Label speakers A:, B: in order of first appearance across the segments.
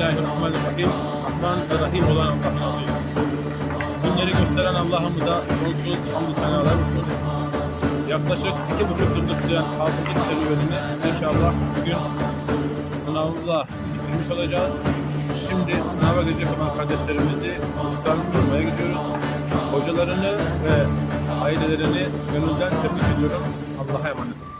A: Bismillahirrahmanirrahim. Rahman ve Rahim olan Allah'ın adıyla. Bunları gösteren Allah'ımıza sonsuz hamdü senalar olsun. Yaklaşık iki buçuk yıllık süren hafızlık serüvenini inşallah bugün sınavla bitirmiş olacağız. Şimdi sınava girecek olan kardeşlerimizi çıkartmaya gidiyoruz. Hocalarını ve ailelerini gönülden tebrik ediyorum. Allah'a emanet olun.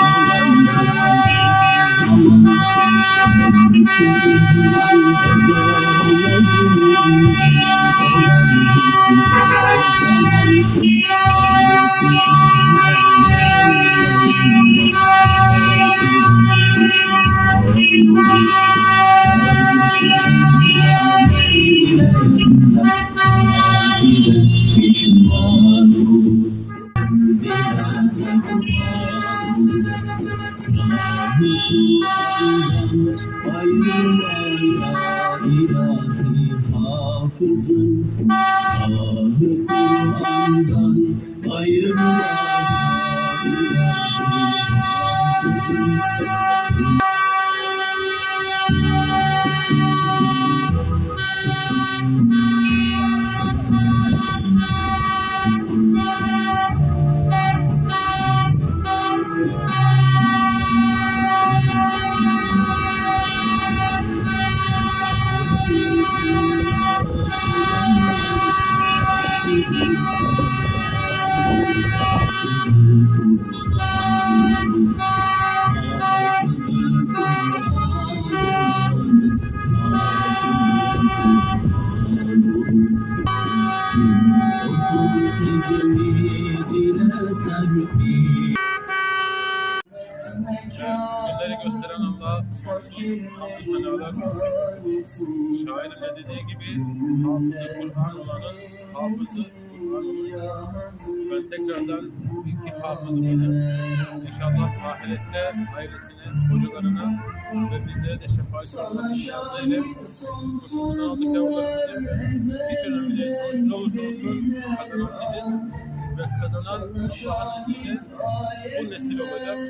B: Pişman olur Hafızın ahı Kur'an'dan ayırma ilahi hafızın
A: Günleri gösteren Allah sonsuz hamdü senalar. Şairin de dediği gibi hafızı Kur'an olanın hafızı Kur'an. Ben tekrardan iki hafızımızı inşallah ahirette ailesine, hocalarına ve bizlere de şefaat olmasını niyaz eyle. Kusurunu aldık yavrularımızı hiç önemli değil. Sonuç ne olursa olsun kazanan biziz ve kazanan Allah'ın izniyle o nesil olacak.